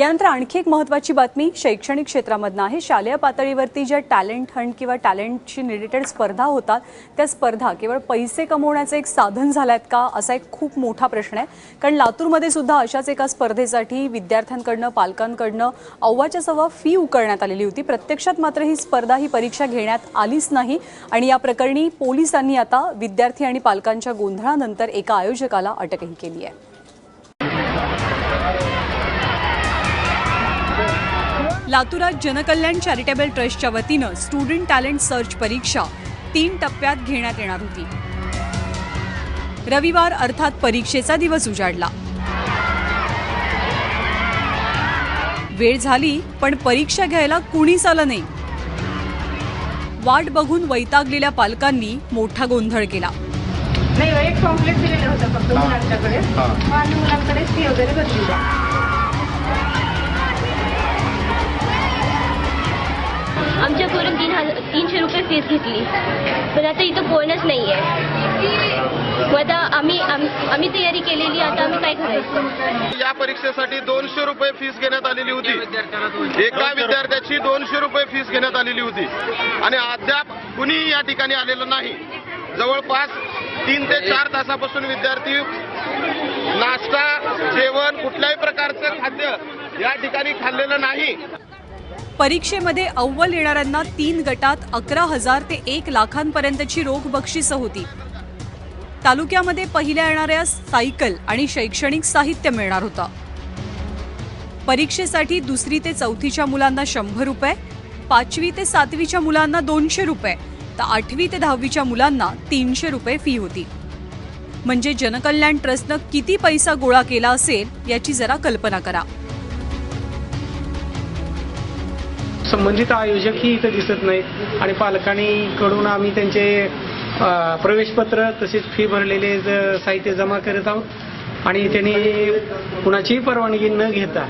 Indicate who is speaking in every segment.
Speaker 1: यानंतर आणखी एक महत्त्वाची बातमी शैक्षणिक क्षेत्रामधनं आहे. शालेय पातळीवरती ज्या टॅलेंट हंट किंवा टॅलेंटशी रिलेटेड स्पर्धा होतात त्या स्पर्धा केवळ पैसे कमवण्याचं एक साधन झाल्यात का? असा एक खूप मोठा प्रश्न आहे. कारण लातूरमध्ये सुद्धा अशाच एका स्पर्धेसाठी विद्यार्थ्यांकडनं पालकांकडनं अव्वाच्या सव्वा फी उकळण्यात आलेली होती. प्रत्यक्षात मात्र ही स्पर्धा ही परीक्षा घेण्यात आलीच नाही. आणि या प्रकरणी पोलिसांनी आता विद्यार्थी आणि पालकांच्या गोंधळानंतर एका आयोजकाला अटकही केली आहे. लातूरात जनकल्याण चॅरिटेबल ट्रस्टच्या वतीनं स्टुडंट टॅलेंट सर्च परीक्षा तीन टप्प्यात घेण्यात येणार होती. रविवार अर्थात परीक्षेचा दिवस उजाडला. वेळ झाली पण परीक्षा घ्यायला कुणीच आलं नाही. वाट बघून वैतागलेल्या पालकांनी मोठा गोंधळ केला.
Speaker 2: नाही एक कॉम्प्लेक्स दिलेलं होतं फक्त मुलांच्याकडे. आणि मुलांकडे फी वगैरे भरली
Speaker 3: आमच्याकडून तीन हजार तीनशे रुपये फीस घेतली. पण आता इथं कोणच नाही आहे मग आता आम्ही आम्ही तयारी केलेली आता आम्ही काय करायचं?
Speaker 4: या परीक्षेसाठी दोनशे रुपये फीस घेण्यात आलेली होती. एका विद्यार्थ्याची दोनशे रुपये फीस घेण्यात आलेली होती. आणि अद्याप कुणी या ठिकाणी आलेलं नाही. जवळपास तीन ते चार तासापासून विद्यार्थी नाश्ता जेवण कुठल्याही प्रकारचं खाद्य या ठिकाणी खाल्लेलं नाही.
Speaker 1: परीक्षेमध्ये अव्वल येणाऱ्यांना तीन गटात अकरा हजार ते एक लाखांपर्यंतची रोख बक्षिसं होती. तालुक्यामध्ये पहिल्या येणाऱ्या सायकल आणि शैक्षणिक साहित्य मिळणार होतं. परीक्षेसाठी दुसरी ते चौथीच्या मुलांना शंभर रुपये पाचवी ते सातवीच्या मुलांना दोनशे रुपये तर आठवी ते दहावीच्या मुलांना तीनशे रुपये फी होती. म्हणजे जनकल्याण ट्रस्टनं किती पैसा गोळा केला असेल याची जरा कल्पना करा.
Speaker 5: संबंधित आयोजकही इथं दिसत नाहीत. आणि पालकांनीकडून आम्ही त्यांचे प्रवेशपत्र तसेच फी भरलेले साहित्य जमा करत आहोत. आणि त्यांनी कुणाचीही परवानगी न घेता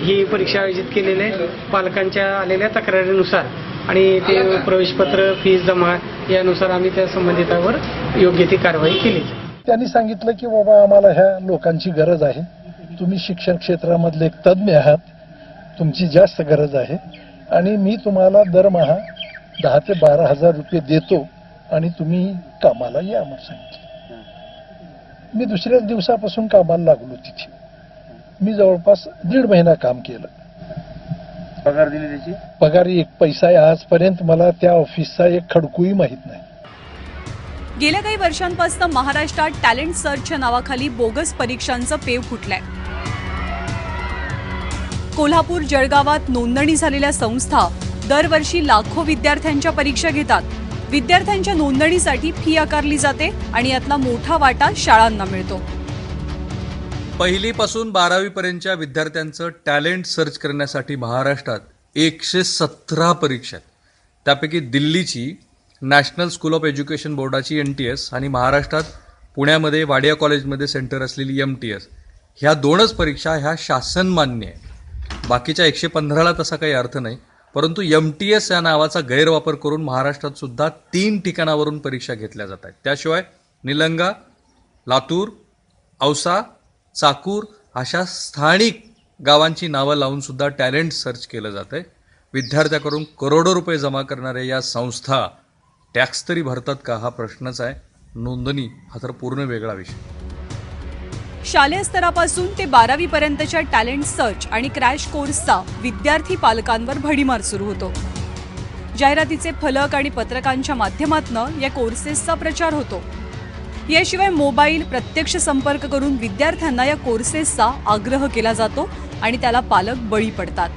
Speaker 5: ही परीक्षा आयोजित केलेली आहे. पालकांच्या आलेल्या तक्रारीनुसार. आणि ते प्रवेशपत्र फीस जमा यानुसार आम्ही त्या संबंधितावर योग्य ती कारवाई केली.
Speaker 6: त्यांनी सांगितलं की बाबा आम्हाला ह्या लोकांची गरज आहे. तुम्ही शिक्षण क्षेत्रामधले एक तज्ज्ञ आहात. तुमची जास्त गरज आहे. आणि मी तुम्हाला दरमहा दहा ते बारा हजार रुपये देतो आणि तुम्ही कामाला या म्हणून सांगितलं मी दुसऱ्याच दिवसापासून कामाला लागलो तिथे. मी जवळपास दीड महिना काम केलं.
Speaker 7: पगार दिली त्याची?
Speaker 6: पगार एक पैसा आहे आजपर्यंत मला त्या ऑफिसचा एक खडकूही माहीत नाही.
Speaker 1: गेल्या काही वर्षांपासून महाराष्ट्रात टॅलेंट सर्चच्या नावाखाली बोगस परीक्षांचं पेव फुटलंय. कोल्हापूर जळगावात नोंदणी झालेल्या संस्था दरवर्षी लाखो विद्यार्थ्यांच्या परीक्षा घेतात. विद्यार्थ्यांच्या नोंदणीसाठी फी आकारली जाते आणि यातला मोठा वाटा शाळांना मिळतो.
Speaker 8: पहिलीपासून बारावीपर्यंतच्या विद्यार्थ्यांचं टॅलेंट सर्च करण्यासाठी महाराष्ट्रात एकशे सतरा परीक्षा आहेत. त्यापैकी दिल्लीची नॅशनल स्कूल ऑफ एज्युकेशन बोर्डाची एन टी एस आणि महाराष्ट्रात पुण्यामध्ये वाडिया कॉलेजमध्ये सेंटर असलेली एम टी एस. ह्या दोनच परीक्षा ह्या शासनमान्य आहे बाकीच्या एकशे पंधराला तसा काही अर्थ नाही. परंतु एम टी एस या नावाचा गैरवापर करून महाराष्ट्रात सुद्धा तीन ठिकाणावरून परीक्षा घेतल्या जात आहेत. त्याशिवाय निलंगा लातूर औसा चाकूर अशा स्थानिक गावांची नावं लावून सुद्धा टॅलेंट सर्च केलं जातं आहे. विद्यार्थ्याकडून करोडो रुपये जमा करणाऱ्या या संस्था टॅक्स तरी भरतात का हा प्रश्नच आहे. नोंदणी हा तर पूर्ण वेगळा विषय.
Speaker 1: शालेय स्तरापासून ते बारावी पर्यंतच्या टॅलेंट सर्च आणि क्रॅश कोर्सचा विद्यार्थी पालकांवर भडीमार सुरू होतो. जाहिरातीचे फलक आणि पत्रकांच्या माध्यमातून या कोर्सेसचा प्रचार होतो. याशिवाय मोबाईल प्रत्यक्ष संपर्क करून विद्यार्थ्यांना या कोर्सेसचा आग्रह केला जातो आणि त्याला पालक बळी पडतात.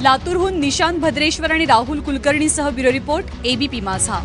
Speaker 1: लातूरहून निशांत भद्रेश्वर आणि राहुल कुलकर्णीसह ब्युरो रिपोर्ट एबीपी माझा.